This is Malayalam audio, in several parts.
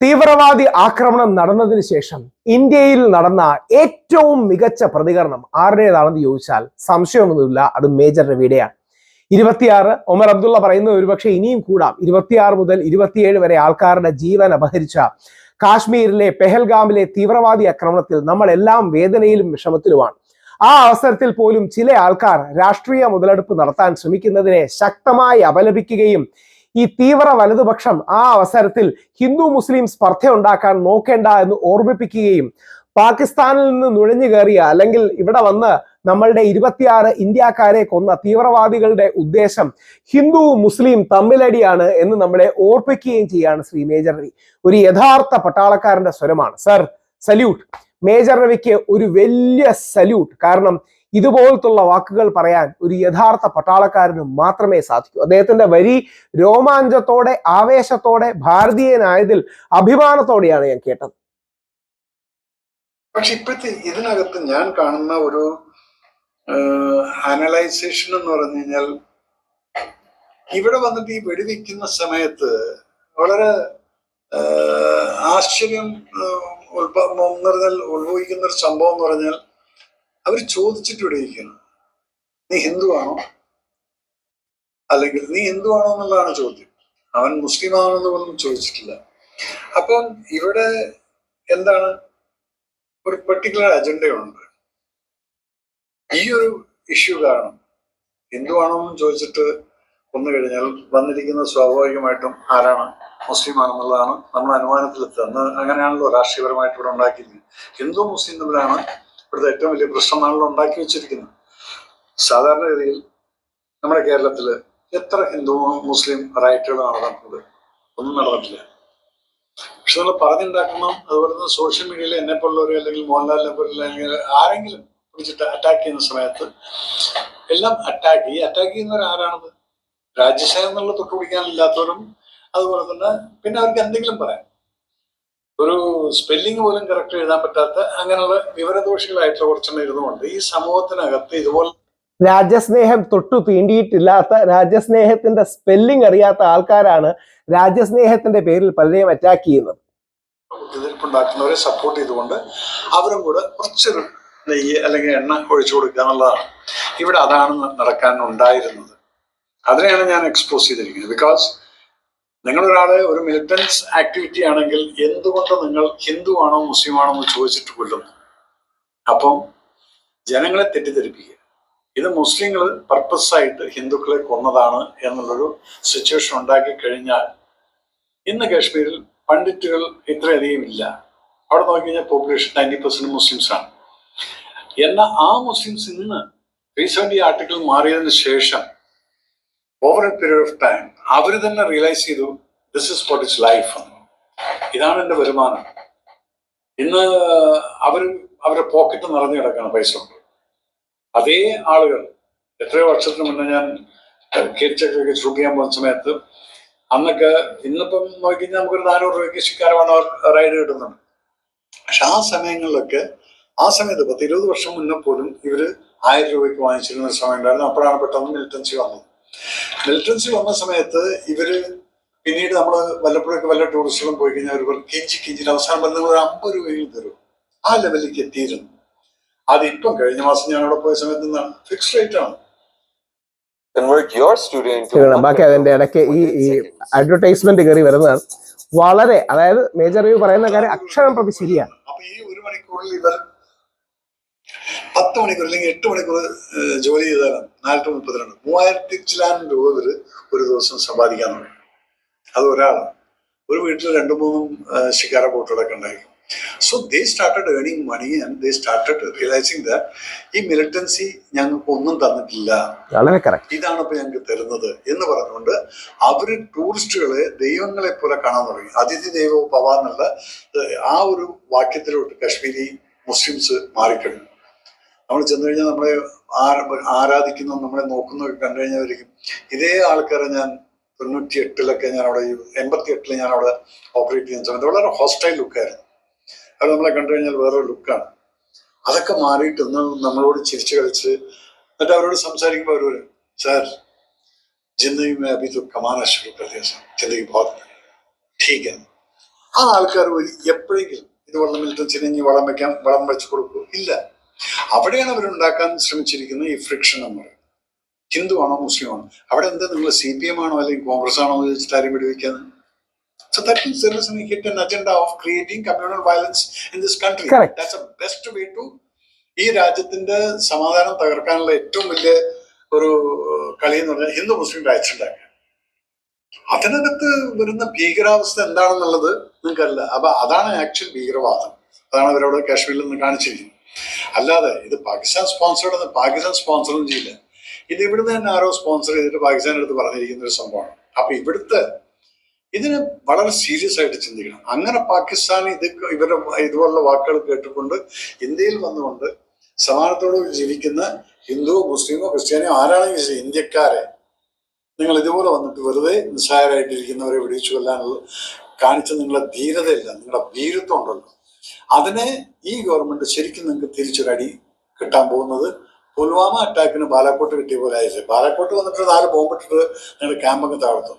തീവ്രവാദി ആക്രമണം നടന്നതിന് ശേഷം ഇന്ത്യയിൽ നടന്ന ഏറ്റവും മികച്ച പ്രതികരണം ആരുടേതാണെന്ന് ചോദിച്ചാൽ സംശയമൊന്നുമില്ല അത് മേജർ രവിയുടെയാണ് ഇരുപത്തിയാറ് ഒമർ അബ്ദുള്ള പറയുന്നത് ഒരുപക്ഷെ ഇനിയും കൂടാം. ഇരുപത്തിയാറ് മുതൽ ഇരുപത്തിയേഴ് വരെ ആൾക്കാരുടെ ജീവൻ അപഹരിച്ച കാശ്മീരിലെ പെഹൽഗാമിലെ തീവ്രവാദി ആക്രമണത്തിൽ നമ്മളെല്ലാം വേദനയിലും വിഷമത്തിലുമാണ്. ആ അവസരത്തിൽ പോലും ചില ആൾക്കാർ രാഷ്ട്രീയ മുതലെടുപ്പ് നടത്താൻ ശ്രമിക്കുന്നതിനെ ശക്തമായി അപലപിക്കുകയും ഈ തീവ്ര വലതുപക്ഷം ആ അവസരത്തിൽ ഹിന്ദു മുസ്ലിം സ്പർദ്ധ ഉണ്ടാക്കാൻ നോക്കേണ്ട എന്ന് ഓർമ്മിപ്പിക്കുകയും പാകിസ്ഥാനിൽ നിന്ന് നുഴഞ്ഞു കയറിയ അല്ലെങ്കിൽ ഇവിടെ വന്ന് നമ്മളുടെ ഇരുപത്തിയാറ് ഇന്ത്യക്കാരെ കൊന്ന തീവ്രവാദികളുടെ ഉദ്ദേശം ഹിന്ദു മുസ്ലിം തമ്മിലടിയാണ് എന്ന് നമ്മളെ ഓർപ്പിക്കുകയും ചെയ്യാണ് ശ്രീ മേജർ ഒരു യഥാർത്ഥ പട്ടാളക്കാരന്റെ സ്വരമാണ്. Sir salute. മേജർ രവിക്ക് ഒരു വലിയ സല്യൂട്ട് കാരണം ഇതുപോലത്തുള്ള വാക്കുകൾ പറയാൻ ഒരു യഥാർത്ഥ പട്ടാളക്കാരന് മാത്രമേ സാധിക്കൂ. അദ്ദേഹത്തിന്റെ വരി രോമാഞ്ചത്തോടെ ആവേശത്തോടെ ഭാരതീയനായതിൽ അഭിമാനത്തോടെയാണ് ഞാൻ കേട്ടത്. പക്ഷെ ഇപ്പോഴത്തെ ഇതിനകത്ത് ഞാൻ കാണുന്ന ഒരു അനലൈസേഷൻ എന്ന് പറഞ്ഞു കഴിഞ്ഞാൽ ഇവിടെ വന്നിട്ട് ഈ വെടിവെക്കുന്ന സമയത്ത് വളരെ ആശ്ചര്യം എന്ന് ഉത്ഭവിക്കുന്ന ഒരു സംഭവം എന്ന് പറഞ്ഞാൽ അവർ ചോദിച്ചിട്ട് വെടിവെക്കണം നീ ആണോ അല്ലെങ്കിൽ നീ ഹിന്ദു ആണോ എന്നുള്ളതാണ് ചോദ്യം. അവൻ മുസ്ലിം ആണോ എന്ന് പോലും ചോദിച്ചിട്ടില്ല. അപ്പം ഇവിടെ എന്താണ്? ഒരു പെർട്ടിക്കുലർ അജണ്ടയുണ്ട് ഈ ഒരു ഇഷ്യൂ കാരണം ഹിന്ദു ആണോ എന്ന് ചോദിച്ചിട്ട് കൊന്നു കഴിഞ്ഞാൽ വന്നിരിക്കുന്നത് സ്വാഭാവികമായിട്ടും ആരാണ്? മുസ്ലിം ആണെന്നുള്ളതാണ് നമ്മൾ അനുമാനത്തിലെത്തുക. അന്ന് അങ്ങനെയാണല്ലോ രാഷ്ട്രീയപരമായിട്ട് ഇവിടെ ഉണ്ടാക്കിയിരിക്കുന്നത്. ഹിന്ദു മുസ്ലിം തമ്മിലാണ് ഇവിടുത്തെ ഏറ്റവും വലിയ പ്രശ്നമാണല്ലോ ഉണ്ടാക്കി വെച്ചിരിക്കുന്നത്. സാധാരണഗതിയിൽ നമ്മുടെ കേരളത്തിൽ എത്ര ഹിന്ദു മുസ്ലിം റൈറ്റുകൾ നടന്നിട്ടുണ്ട് ഒന്നും നടന്നിട്ടില്ല. പക്ഷെ നമ്മൾ പറഞ്ഞുണ്ടാക്കണം അതുപോലെ തന്നെ സോഷ്യൽ മീഡിയയിൽ എന്നെ പോലുള്ളവർ അല്ലെങ്കിൽ മോഹൻലാലിനെ പോലുള്ള അല്ലെങ്കിൽ ആരെങ്കിലും പിടിച്ചിട്ട് അറ്റാക്ക് ചെയ്യുന്ന സമയത്ത് എല്ലാം അറ്റാക്ക് ഈ അറ്റാക്ക് ചെയ്യുന്നവർ രാജ്യസേന എന്നുള്ള തൊട്ട് പിടിക്കാനില്ലാത്തവരും അതുപോലെ തന്നെ പിന്നെ അവർക്ക് എന്തെങ്കിലും പറയാം. ഒരു സ്പെല്ലിംഗ് പോലും കറക്റ്റ് എഴുതാൻ പറ്റാത്ത അങ്ങനെയുള്ള വിവരദോഷികളായിട്ടുള്ള കുറച്ചെണ്ണം ഇരുന്നുകൊണ്ട് ഈ സമൂഹത്തിനകത്ത് ഇതുപോലെ രാജ്യസ്നേഹം തൊട്ടു തീണ്ടിയിട്ടില്ലാത്ത രാജ്യസ്നേഹത്തിന്റെ സ്പെല്ലിംഗ് അറിയാത്ത ആൾക്കാരാണ് രാജ്യസ്നേഹത്തിന്റെ പേരിൽ പലരെയും അറ്റാക്ക് ചെയ്യുന്നത്. എതിർപ്പുണ്ടാക്കുന്നവരെ സപ്പോർട്ട് ചെയ്തുകൊണ്ട് അവരും കൂടെ കുറച്ചൊരു നെയ്യ് അല്ലെങ്കിൽ എണ്ണ ഒഴിച്ചു കൊടുക്കുക എന്നുള്ളതാണ്. ഇവിടെ അതാണ് നടക്കാൻ ഉണ്ടായിരുന്നത്. അതിനെയാണ് ഞാൻ എക്സ്പോസ് ചെയ്തിരിക്കുന്നത്. ബിക്കോസ് നിങ്ങളൊരാൾ ഒരു മിലിറ്റൻസ് ആക്ടിവിറ്റി ആണെങ്കിൽ എന്തുകൊണ്ട് നിങ്ങൾ ഹിന്ദു ആണോ മുസ്ലിം ആണോ എന്ന് ചോദിച്ചിട്ട് കൊല്ലുന്നു? അപ്പം ജനങ്ങളെ തെറ്റിദ്ധരിപ്പിക്കുക. ഇത് മുസ്ലിങ്ങൾ പർപ്പസായിട്ട് ഹിന്ദുക്കളെ കൊന്നതാണ് എന്നുള്ളൊരു സിറ്റുവേഷൻ ഉണ്ടാക്കി കഴിഞ്ഞാൽ ഇന്ന് കാശ്മീരിൽ പണ്ഡിറ്റുകൾ ഇത്രയധികം ഇല്ല. അവിടെ നോക്കിക്കഴിഞ്ഞാൽ പോപ്പുലേഷൻ നയന്റി പെർസെന്റ് മുസ്ലിംസാണ് എന്നാൽ ആ മുസ്ലിംസ് ഇന്ന് റീസെന്റ് ഈ ആർട്ടിക്കിൾ മാറിയതിന് ശേഷം over a period of time അവർ തന്നെ റിയലൈസ് ചെയ്തു this is for is life ഇതാണ് എന്റെ വരുമാനം. ഇന്ന് അവർ അവരുടെ പോക്കറ്റ് നിറഞ്ഞു കിടക്കുകയാണ് പൈസ കൊണ്ട്. അതേ ആളുകൾ എത്രയോ വർഷത്തിന് മുന്നേ ഞാൻ കേരിച്ചൊക്കെ ഷൂട്ട് ചെയ്യാൻ പോകുന്ന സമയത്ത് അന്നൊക്കെ ഇന്നിപ്പം നോക്കിക്കഴിഞ്ഞാൽ നമുക്കൊരു നാനൂറ് രൂപയ്ക്ക് ശിക്കാരമാണ് റൈഡ് കിട്ടുന്നുണ്ട്. പക്ഷെ ആ സമയങ്ങളിലൊക്കെ ആ സമയത്ത് പത്ത് ഇരുപത് വർഷം മുന്നേ പോലും ഇവർ ആയിരം രൂപയ്ക്ക് വാങ്ങിച്ചിരുന്ന സമയം ഉണ്ടായിരുന്നു. അപ്പോഴാണ് പെട്ടെന്ന് മിലിറ്റൻസി വന്നത്. മിലിറ്റൻസി വന്ന സമയത്ത് ഇവർ പിന്നീട് നമ്മൾ വല്ലപ്പോഴൊക്കെ വല്ല ടൂറിസ്റ്റുകളും പോയി കഴിഞ്ഞാൽ അവർ കിഞ്ചി കിഞ്ചിന് അവസാനം വന്നത് ഒരു അമ്പത് രൂപയും തരും. ആ ലെവലിലേക്ക് എത്തിയിരുന്നു. അതിപ്പം കഴിഞ്ഞ മാസം ഞാൻ അവിടെ പോയ സമയത്ത് നിന്നാണ്. ഫിക്സ് റേറ്റ് ആണ്. ബാക്കി അതിന്റെ ഇടയ്ക്ക് ഈ ഈ അഡ്വർടൈസ്മെന്റ് കയറി വരുന്നതാണ്. വളരെ അതായത് മേജർ റിവ്യൂ പറയുന്ന കാര്യം അക്ഷരം പ്രതി ശരിയാണ്. അപ്പൊ ഈ ഒരു മണിക്കൂറിൽ ഇവർ പത്ത് മണിക്കൂർ അല്ലെങ്കിൽ എട്ട് മണിക്കൂർ ജോലി ചെയ്താലും നാല് ടു മുപ്പത്തിരണ്ട്. മൂവായിരത്തി ചിലാനും രൂപ വരെ ഒരു ദിവസം സമ്പാദിക്കാൻ തുടങ്ങി അത് ഒരാളാണ്. ഒരു വീട്ടിൽ രണ്ടു മൂന്നും ശിക്കാര ബോട്ടുകളൊക്കെ ഉണ്ടായി so they started ഏണിങ് money and they started realising the ഈ മിലിറ്റൻസി ഞങ്ങൾക്ക് ഒന്നും തന്നിട്ടില്ല. ഇതാണ് ഇപ്പൊ ഞങ്ങൾക്ക് തരുന്നത് എന്ന് പറഞ്ഞുകൊണ്ട് അവർ ടൂറിസ്റ്റുകളെ ദൈവങ്ങളെ പോലെ കാണാൻ തുടങ്ങി. അതിഥി ദൈവവും പവാന്നുള്ള ആ ഒരു വാക്യത്തിലോട്ട് കശ്മീരി മുസ്ലിംസ് മാറിക്കഴിഞ്ഞു. നമ്മൾ ചെന്ന് കഴിഞ്ഞാൽ നമ്മളെ ആ- ആരാധിക്കുന്ന നമ്മളെ നോക്കുന്നൊക്കെ കണ്ടു കഴിഞ്ഞായിരിക്കും ഇതേ ആൾക്കാരെ ഞാൻ തൊണ്ണൂറ്റി എട്ടിലൊക്കെ ഞാൻ അവിടെ എൺപത്തി എട്ടില് ഞാൻ അവിടെ ഓപ്പറേറ്റ് ചെയ്യുന്ന സമയത്ത് വളരെ ഹോസ്റ്റൈൽ ലുക്കായിരുന്നു അത് നമ്മളെ കണ്ടു കഴിഞ്ഞാൽ വേറൊരു ലുക്കാണ് അതൊക്കെ മാറിയിട്ട് ഇന്ന് നമ്മളോട് ചിരിച്ചു കളിച്ച് എന്നിട്ട് അവരോട് സംസാരിക്കുമ്പോൾ അവർ പറയും सर जिंदगी में अभी तो कमाना शुरू कर दिया सर जिंदगी बहुत ठीक है ആ ആൾക്കാർ ഒരു എപ്പോഴെങ്കിലും ഇതുപോലെ മിലിറ്റൻസിനെ ഇനി വളം വെക്കാൻ വളം വെച്ച് കൊടുക്കൂ ഇല്ല അവിടെയാണ് അവരുണ്ടാക്കാൻ ശ്രമിച്ചിരിക്കുന്നത് ഈ ഫ്രിക്ഷൻ എന്ന് പറയുന്നത് ഹിന്ദു ആണോ മുസ്ലിം ആണോ അവിടെ എന്താ നിങ്ങൾ സി പി എം ആണോ അല്ലെങ്കിൽ കോൺഗ്രസ് ആണോ എന്ന് ചോദിച്ചിട്ട് ആരും വെടിവെക്കാന്ന്? So that means there is an hidden agenda of creating communal violence in this country. Correct. That's the best way to ഈ രാജ്യത്തിന്റെ സമാധാനം തകർക്കാനുള്ള ഏറ്റവും വലിയ ഒരു കളി എന്ന് പറഞ്ഞാൽ ഹിന്ദു മുസ്ലിം രാജ്യം ഉണ്ടാക്കുക. അതിനകത്ത് വരുന്ന ഭീകരാവസ്ഥ എന്താണെന്നുള്ളത് നിങ്ങൾക്കല്ല അപ്പൊ അതാണ് ആക്ച്വൽ ഭീകരവാദം. അതാണ് അവരോട് കാശ്മീരിൽ നിന്ന് കാണിച്ചിരിക്കുന്നത്. അല്ലാതെ ഇത് പാകിസ്ഥാൻ സ്പോൺസർഡ് പാകിസ്ഥാൻ സ്പോൺസറും ചെയ്യില്ല. ഇത് ഇവിടുന്ന് തന്നെ ആരോ സ്പോൺസർ ചെയ്തിട്ട് പാകിസ്ഥാൻ എടുത്ത് പറഞ്ഞിരിക്കുന്ന ഒരു സംഭവമാണ്. അപ്പൊ ഇവിടുത്തെ ഇതിന് വളരെ സീരിയസ് ആയിട്ട് ചിന്തിക്കണം. അങ്ങനെ പാകിസ്ഥാൻ ഇത് ഇവരുടെ ഇതുപോലുള്ള വാക്കുകൾ കേട്ടുകൊണ്ട് ഇന്ത്യയിൽ വന്നുകൊണ്ട് സമാനത്തോട് ജീവിക്കുന്ന ഹിന്ദുവോ മുസ്ലിമോ ക്രിസ്ത്യാനിയോ ആരാണെങ്കിലും ഇന്ത്യക്കാരെ നിങ്ങൾ ഇതുപോലെ വന്നിട്ട് വെറുതെ നിസ്സാരായിട്ടിരിക്കുന്നവരെ വിടിച്ചു കൊല്ലാനുള്ള കാണിച്ച നിങ്ങളുടെ ധീരതയില്ല. നിങ്ങളുടെ ഭീരുത്വം ഉണ്ടല്ലോ. അതിനെ ഈ ഗവൺമെന്റ് ശരിക്കും നിങ്ങൾക്ക് തിരിച്ചൊരടി കിട്ടാൻ പോകുന്നത് പുൽവാമ അറ്റാക്കിന് ബാലാക്കോട്ട് കിട്ടിയ പോലെ ആയില്ലേ? ബാലാക്കോട്ട് വന്നിട്ട് നാല് ബോംബിട്ടിട്ട് നിങ്ങളുടെ ക്യാമ്പൊക്കെ താഴ്ത്തും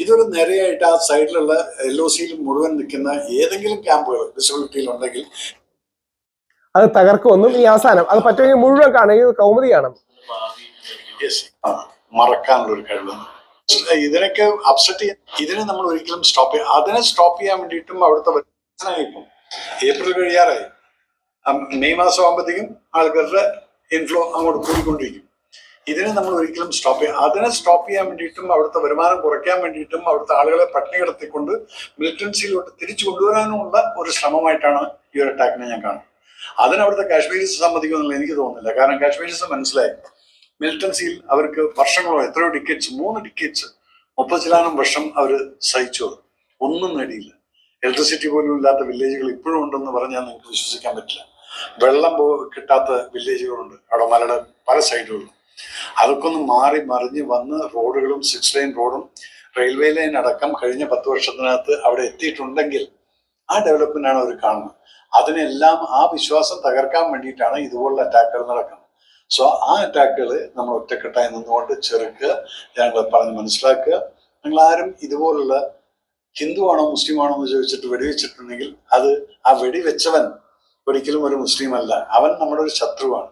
ഇതൊരു നിരയായിട്ട് ആ സൈഡിലുള്ള എൽ ഒ സിയിൽ മുഴുവൻ നിൽക്കുന്ന ഏതെങ്കിലും ക്യാമ്പുകൾ ഡിസബിലിറ്റിയിൽ ഉണ്ടെങ്കിൽ അത് തകർക്കുമെന്നും ഈ അവസാനം. അത് പറ്റുമെങ്കിൽ മുഴുവൻ കാണുക ഇത് കൗമുദി കാണും യെസ് ആ മറക്കാനുള്ള ഒരു കഴിവ്. ഇതിനൊക്കെ അപ്സെറ്റ് ചെയ്യാൻ ഇതിനെ നമ്മൾ ഒരിക്കലും സ്റ്റോപ്പ് ചെയ്യാം അതിനെ സ്റ്റോപ്പ് ചെയ്യാൻ വേണ്ടിയിട്ടും അവിടുത്തെ ഏപ്രിൽ കഴിയാറായി. മെയ് മാസം ആകുമ്പോഴത്തേക്കും ആൾക്കാരുടെ ഇൻഫ്ലോ അങ്ങോട്ട് കൂടിക്കൊണ്ടിരിക്കും. ഇതിനെ നമ്മൾ ഒരിക്കലും സ്റ്റോപ്പ് ചെയ്യാം അതിനെ സ്റ്റോപ്പ് ചെയ്യാൻ വേണ്ടിയിട്ടും അവിടുത്തെ വരുമാനം കുറയ്ക്കാൻ വേണ്ടിയിട്ടും അവിടുത്തെ ആളുകളെ പട്ടിണി കിടത്തിക്കൊണ്ട് മിലിറ്റൻസിയിലോട്ട് തിരിച്ചു കൊണ്ടുവരാനുമുള്ള ഒരു ശ്രമമായിട്ടാണ് ഈ ഒരു അറ്റാക്കിനെ ഞാൻ കാണുന്നത്. അതിന് അവിടുത്തെ കാശ്മീരീസ് സമ്മതിക്കുമെന്നുള്ള എനിക്ക് തോന്നുന്നില്ല. കാരണം കാശ്മീരീസ് മനസ്സിലായി. മിലിറ്റൻസിയിൽ അവർക്ക് വർഷങ്ങളോ എത്രയോ ടിക്കറ്റ്സ് മൂന്ന് ടിക്കറ്റ്സ് മുപ്പത് ശതമാനം വർഷം അവർ സഹിച്ചു. ഒന്നും നേടിയില്ല. ഇലക്ട്രിസിറ്റി പോലും ഇല്ലാത്ത വില്ലേജുകൾ ഇപ്പോഴും ഉണ്ടെന്ന് പറഞ്ഞാൽ നിങ്ങൾക്ക് വിശ്വസിക്കാൻ പറ്റില്ല. വെള്ളം പോ കിട്ടാത്ത വില്ലേജുകളുണ്ട് അവിടെ മലയുടെ പല സൈഡുകളിലും അതൊക്കെ മാറി മറിഞ്ഞ് വന്ന് റോഡുകളും സിക്സ് ലൈൻ റോഡും റെയിൽവേ ലൈൻ അടക്കം കഴിഞ്ഞ പത്ത് വർഷത്തിനകത്ത് അവിടെ എത്തിയിട്ടുണ്ടെങ്കിൽ ആ ഡെവലപ്മെന്റ് ആണ് അവർ കാണുന്നത്. അതിനെല്ലാം ആ വിശ്വാസം തകർക്കാൻ വേണ്ടിയിട്ടാണ് ഇതുപോലുള്ള അറ്റാക്കുകൾ നടക്കുന്നത്. സോ ആ അറ്റാക്കുകൾ നമ്മൾ ഒറ്റക്കെട്ടായി നിന്നുകൊണ്ട് ചെറുക്കുക ഞങ്ങൾ പറഞ്ഞ് മനസ്സിലാക്കുക. ആരും ഇതുപോലുള്ള ഹിന്ദു ആണോ മുസ്ലിം ആണോ എന്ന് ചോദിച്ചിട്ട് വെടിവെച്ചിട്ടുണ്ടെങ്കിൽ അത് ആ വെടിവെച്ചവൻ ഒരിക്കലും ഒരു മുസ്ലിം അല്ല അവൻ നമ്മുടെ ഒരു ശത്രുവാണ്.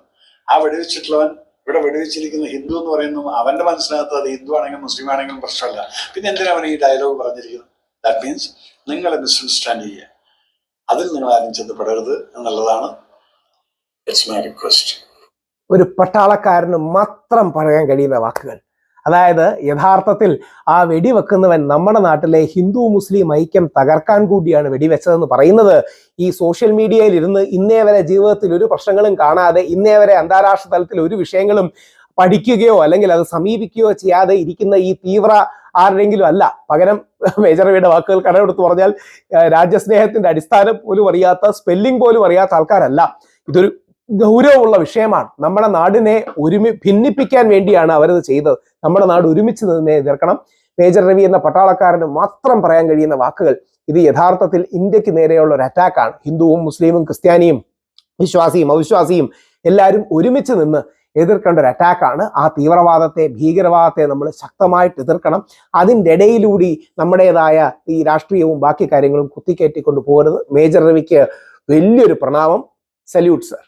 ആ വെടിവെച്ചിട്ടുള്ളവൻ ഇവിടെ വെടിവെച്ചിരിക്കുന്ന ഹിന്ദു എന്ന് പറയുന്നു അവന്റെ മനസ്സിനകത്ത് അത് ഹിന്ദു ആണെങ്കിലും മുസ്ലിം ആണെങ്കിലും പ്രശ്നമല്ല. പിന്നെ എന്തിനാ അവൻ ഈ ഡയലോഗ് പറഞ്ഞിരിക്കുന്നത്? ദാറ്റ് മീൻസ് നിങ്ങളെ മിസ്അണ്ടർസ്റ്റാൻഡ് ചെയ്യുക. അതിൽ നിങ്ങൾ ആരും ചെന്നപ്പെടരുത് എന്നുള്ളതാണ് ഇറ്റ്സ് മൈ റിക്വസ്റ്റ് ഒരു പട്ടാളക്കാരന് മാത്രം പറയാൻ കഴിയുന്ന വാക്കുകൾ. അതായത് യഥാർത്ഥത്തിൽ ആ വെടിവെക്കുന്നവൻ നമ്മുടെ നാട്ടിലെ ഹിന്ദു മുസ്ലിം ഐക്യം തകർക്കാൻ കൂടിയാണ് വെടിവെച്ചതെന്ന് പറയുന്നത്. ഈ സോഷ്യൽ മീഡിയയിൽ ഇരുന്ന് ഇന്നേ വരെ ജീവിതത്തിൽ ഒരു പ്രശ്നങ്ങളും കാണാതെ ഇന്നേ വരെ അന്താരാഷ്ട്ര തലത്തിൽ ഒരു വിഷയങ്ങളും പഠിക്കുകയോ അല്ലെങ്കിൽ അത് സമീപിക്കുകയോ ചെയ്യാതെ ഇരിക്കുന്ന ഈ തീവ്ര ആരുടെങ്കിലും അല്ല. പകരം മേജർ റവിയുടെ വാക്കുകൾ കടമെടുത്ത് പറഞ്ഞാൽ രാജ്യസ്നേഹത്തിന്റെ അടിസ്ഥാനം പോലും അറിയാത്ത സ്പെല്ലിംഗ് പോലും അറിയാത്ത ആൾക്കാരല്ല. ഇതൊരു ഗൗരവമുള്ള വിഷയമാണ്. നമ്മുടെ നാടിനെ ഒരുമി ഭിന്നിപ്പിക്കാൻ വേണ്ടിയാണ് അവരത് ചെയ്തത്. നമ്മുടെ നാട് ഒരുമിച്ച് നിന്നേ എതിർക്കണം മേജർ രവി എന്ന പട്ടാളക്കാരന് മാത്രം പറയാൻ കഴിയുന്ന വാക്കുകൾ ഇത് യഥാർത്ഥത്തിൽ ഇന്ത്യയ്ക്ക് നേരെയുള്ള ഒരു അറ്റാക്കാണ് ഹിന്ദുവും മുസ്ലിമും ക്രിസ്ത്യാനിയും വിശ്വാസിയും അവിശ്വാസിയും എല്ലാവരും ഒരുമിച്ച് നിന്ന് എതിർക്കേണ്ട ഒരു അറ്റാക്കാണ് ആ തീവ്രവാദത്തെ ഭീകരവാദത്തെ നമ്മൾ ശക്തമായിട്ട് എതിർക്കണം. അതിന്റെ ഇടയിലൂടി നമ്മുടേതായ ഈ രാഷ്ട്രീയവും ബാക്കി കാര്യങ്ങളും കുത്തിക്കയറ്റിക്കൊണ്ട് പോകരുത്. മേജർ രവിക്ക് വലിയൊരു പ്രണാമം. Salute sir